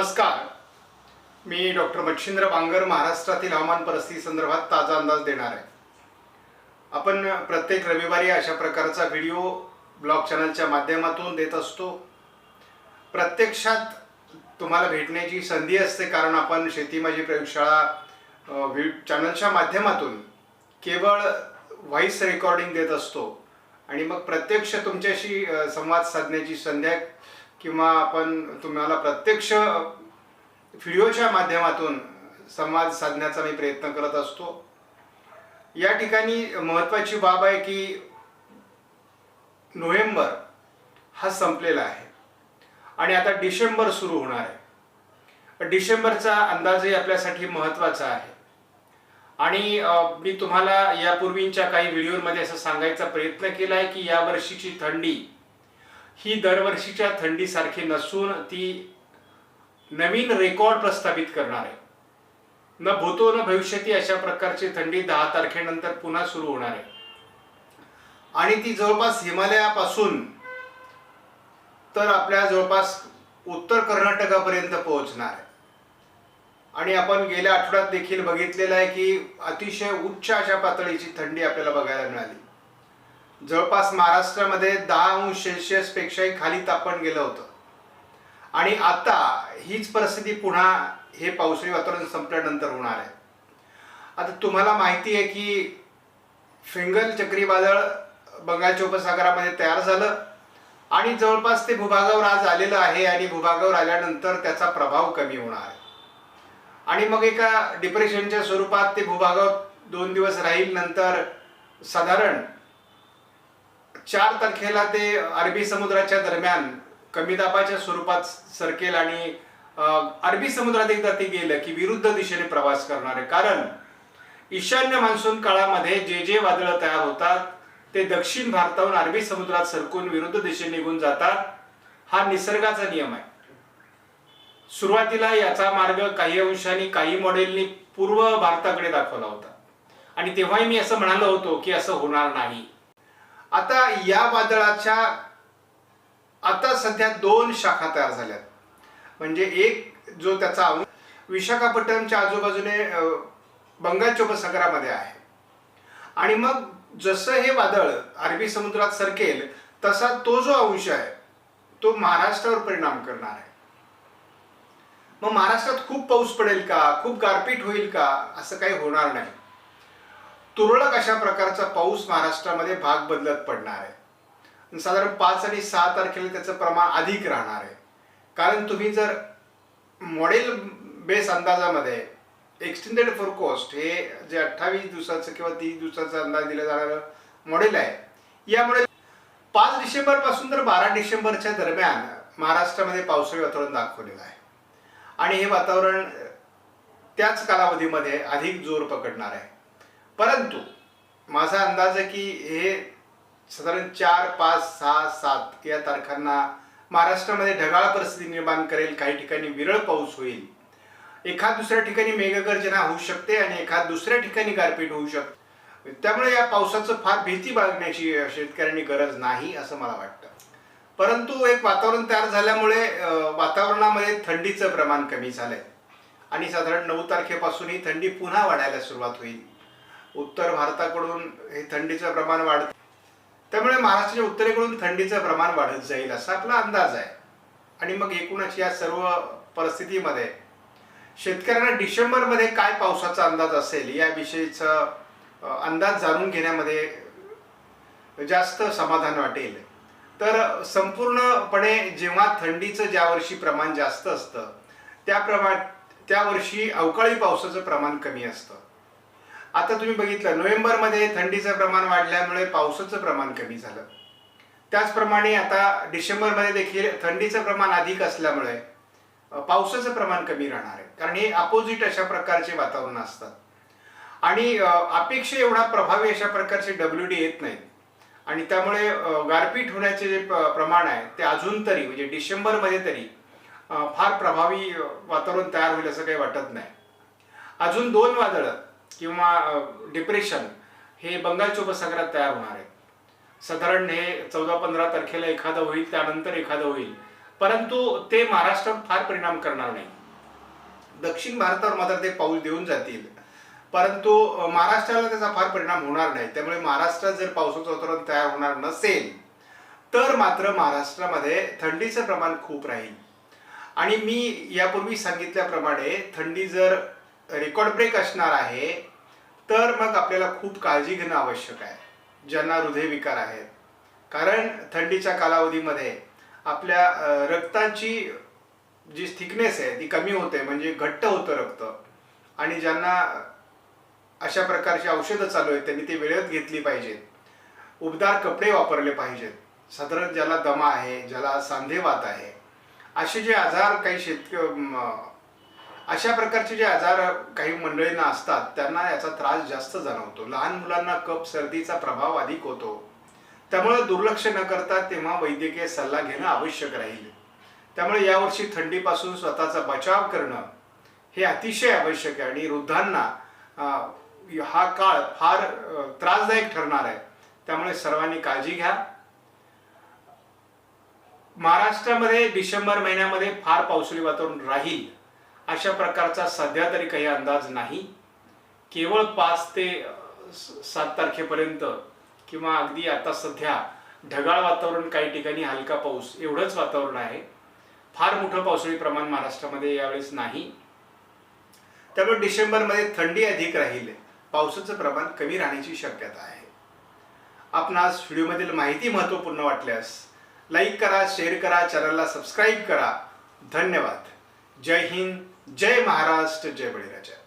नमस्कार. मी डॉक्टर मच्छिंद्र बांगर महाराष्ट्रातील हवामान परिस्थिती संदर्भात ताजा अंदाज देणार आहे. आपण प्रत्येक रविवारी अशा प्रकारचा व्हिडिओ ब्लॉग चॅनलच्या माध्यमातून देत असतो. प्रत्यक्षात तुम्हाला भेटण्याची संधी असते कारण आपण शेती माझी प्रयोगशाळा अ, व्हि- चॅनलच्या माध्यमातून केवळ व्हॉइस रेकॉर्डिंग देत असतो. आणि मग प्रत्यक्ष तुमच्याशी संवाद साधण्याची संध्या किंवा आपण तुम्हाला प्रत्यक्ष व्हिडिओच्या माध्यमातून संवाद साधण्याचा मी प्रयत्न करत असतो. या ठिकाणी महत्त्वाची बाब आहे की नोव्हेंबर हा संपलेला आहे आणि आता डिसेंबर सुरू होणार आहे. डिसेंबरचा अंदाजही आपल्यासाठी महत्त्वाचा आहे. आणि मी तुम्हाला यापूर्वींच्या काही व्हिडिओमध्ये असं सांगायचा प्रयत्न केला आहे की या वर्षीची थंडी ही दरवर्षीच्या थंडीसारखी नसून ती नवीन रेकॉर्ड प्रस्थापित करणार आहे. न भूतो न भविष्यती अशा प्रकारची थंडी दहा तारखेनंतर पुन्हा सुरू होणार आहे. आणि ती जवळपास हिमालयापासून तर आपल्या जवळपास उत्तर कर्नाटकापर्यंत पोहोचणार आहे. आणि आपण गेल्या आठवड्यात देखील बघितलेलं आहे की अतिशय उच्च अशा पातळीची थंडी आपल्याला बघायला मिळाली. जवळपास महाराष्ट्रामध्ये दहा अंश सेल्शियसपेक्षाही खाली तापमान गेलं होतं. आणि आता हीच परिस्थिती पुन्हा हे पावसाळी वातावरण संपल्यानंतर होणार आहे. आता तुम्हाला माहिती आहे की फिंगल चक्रीवादळ बंगालच्या उपसागरामध्ये तयार झालं आणि जवळपास ते भूभागावर आज आलेलं आहे आणि भूभागावर आल्यानंतर त्याचा प्रभाव कमी होणार आहे. आणि मग एका डिप्रेशनच्या स्वरूपात ते भूभागावर दोन दिवस राहील नंतर साधारण चार तारखेला ते अरबी समुद्राच्या दरम्यान कमी दाबाच्या स्वरूपात सरकेल आणि अरबी समुद्रात एकदा ते गेलं की विरुद्ध दिशेने प्रवास करणार. आहे कारण ईशान्य मान्सून काळामध्ये जे जे वादळं तयार होतात ते दक्षिण भारताहून अरबी समुद्रात सरकून विरुद्ध दिशेने निघून जातात हा निसर्गाचा नियम आहे. सुरुवातीला याचा मार्ग काही अंशांनी काही मॉडेलनी पूर्व भारताकडे दाखवला होता. आणि तेव्हाही मी असं म्हणालो होतो की असं होणार नाही. आता या वादळाच्या आता सध्या दोन शाखा तयार झाल्यात. म्हणजे एक जो त्याचा विशाखापट्टणमच्या आजूबाजूने बंगालच्या उपसागरामध्ये आहे. आणि मग जसं हे वादळ अरबी समुद्रात सरकेल तसा तो जो अंश आहे तो महाराष्ट्रावर परिणाम करणार आहे. मग महाराष्ट्रात खूप पाऊस पडेल का? खूप गारपीट होईल का? असं काही होणार नाही. तुरळक अशा प्रकारचा पाऊस महाराष्ट्रामध्ये भाग बदलत पडणार आहे. साधारण पाच आणि सहा तारखेला त्याचं प्रमाण अधिक राहणार आहे. कारण तुम्ही जर मॉडेल बेस अंदाजामध्ये एक्सटेंडेड फोरकोस्ट हे जे अठ्ठावीस दिवसाचं किंवा तीस दिवसाचा अंदाज दिला जाणारं मॉडेल आहे. यामुळे पाच डिसेंबरपासून तर बारा डिसेंबरच्या दरम्यान महाराष्ट्रामध्ये पावसाळी वातावरण दाखवलेलं आहे. आणि हे वातावरण त्याच कालावधीमध्ये अधिक जोर पकडणार आहे. परंतु माझा अंदाज आहे की हे साधारण चार पाच सहा सात या तारखांना महाराष्ट्रामध्ये ढगाळ परिस्थिती निर्माण करेल काही ठिकाणी विरळ पाऊस होईल. एखाद दुसऱ्या ठिकाणी मेघगर्जना होऊ शकते आणि एखाद दुसऱ्या ठिकाणी गारपीट होऊ शकते. त्यामुळे या पावसाचं फार भीती बाळगण्याची शेतकऱ्यांनी गरज नाही असं मला वाटतं. परंतु एक वातावरण तयार झाल्यामुळे वातावरणामध्ये थंडीचं प्रमाण कमी झालंय. आणि साधारण नऊ तारखेपासून ही थंडी पुन्हा वाढायला सुरुवात होईल. उत्तर भारताकडून हे थंडीचं प्रमाण वाढ त्यामुळे महाराष्ट्राच्या उत्तरेकडून थंडीचं प्रमाण वाढत जाईल असा आपला अंदाज आहे. आणि मग एकूणच या सर्व परिस्थितीमध्ये शेतकऱ्यांना डिसेंबरमध्ये काय पावसाचा अंदाज असेल याविषयीचा अंदाज जाणून घेण्यामध्ये जास्त समाधान वाटेल. तर संपूर्णपणे जेव्हा थंडीचं ज्या वर्षी प्रमाण जास्त असतं त्या प्रमाण त्या वर्षी अवकाळी पावसाचं प्रमाण कमी असतं. आता तुम्ही बघितलं नोव्हेंबरमध्ये थंडीचं प्रमाण वाढल्यामुळे पावसाचं प्रमाण कमी झालं. त्याचप्रमाणे आता डिसेंबरमध्ये देखील थंडीचं प्रमाण अधिक असल्यामुळे पावसाचं प्रमाण कमी राहणार आहे. कारण हे अपोजिट अशा प्रकारचे वातावरण असतात. आणि अ, अपेक्षा एवढा प्रभावी अशा प्रकारचे डब्ल्यू डी येत नाहीत आणि त्यामुळे गारपीट होण्याचे जे प्रमाण आहे ते अजून तरी म्हणजे डिसेंबरमध्ये तरी फार प्रभावी वातावरण तयार होईल असं काही वाटत नाही. अजून दोन वादळं. किंवा डिप्रेशन हे बंगालच्या उपसागरात तयार होणार आहेत साधारण हे चौदा पंधरा तारखेला एखादं होईल त्यानंतर एखादं होईल. परंतु ते महाराष्ट्रात फार परिणाम करणार नाही. दक्षिण भारतावर मात्र ते पाऊल देऊन जातील. परंतु महाराष्ट्राला त्याचा फार परिणाम होणार नाही. त्यामुळे महाराष्ट्रात जर पावसाचं वातावरण तयार होणार नसेल तर मात्र महाराष्ट्रामध्ये थंडीचं प्रमाण खूप राहील. आणि मी यापूर्वी सांगितल्याप्रमाणे थंडी जर रेकॉर्ड ब्रेक असणार आहे तर मग आपल्याला खूप काळजी घेणं आवश्यक आहे ज्यांना हृदयविकार आहेत. कारण थंडीच्या कालावधीमध्ये आपल्या रक्ताची जी थिकनेस आहे ती कमी होते म्हणजे घट्ट होतं रक्त. आणि ज्यांना अशा प्रकारची औषधं चालू आहेत त्यांनी ती वेळेत घेतली पाहिजेत. उबदार कपडे वापरले पाहिजेत. साधारण ज्याला दमा आहे ज्याला सांधेवात आहे. असे जे आजार काही शेतक अशा प्रकारचे जे आजार काही मंडळींना असतात त्यांना याचा त्रास जास्त जाणवतो. लहान मुलांना कप सर्दीचा प्रभाव अधिक होतो. त्यामुळे दुर्लक्ष न करता तेव्हा वैद्यकीय सल्ला घेणं आवश्यक राहील. त्यामुळे यावर्षी थंडीपासून स्वतःचा बचाव करणं हे अतिशय आवश्यक आहे आणि वृद्धांना हा काळ फार त्रासदायक ठरणार आहे. त्यामुळे सर्वांनी काळजी घ्या. महाराष्ट्रामध्ये डिसेंबर महिन्यामध्ये फार पावसाळी वातावरण राहील. अशा प्रकारचा सध्या तरी काही अंदाज नाही. केवळ पाच ते सात तारखेपर्यंत किंवा अगदी आता सध्या ढगाळ वातावरण काही ठिकाणी हलका पाऊस एवढंच वातावरण आहे. फार मोठं पावसाळी प्रमाण महाराष्ट्रामध्ये यावेळेस नाही. त्यामुळे डिसेंबरमध्ये थंडी अधिक राहील. पावसाचं प्रमाण कमी राहण्याची शक्यता आहे. आपणास व्हिडिओमधील माहिती महत्त्वपूर्ण वाटल्यास लाईक करा शेअर करा चॅनलला सबस्क्राईब करा. धन्यवाद. जय हिंद. जय महाराष्ट्र जय बळीराजा.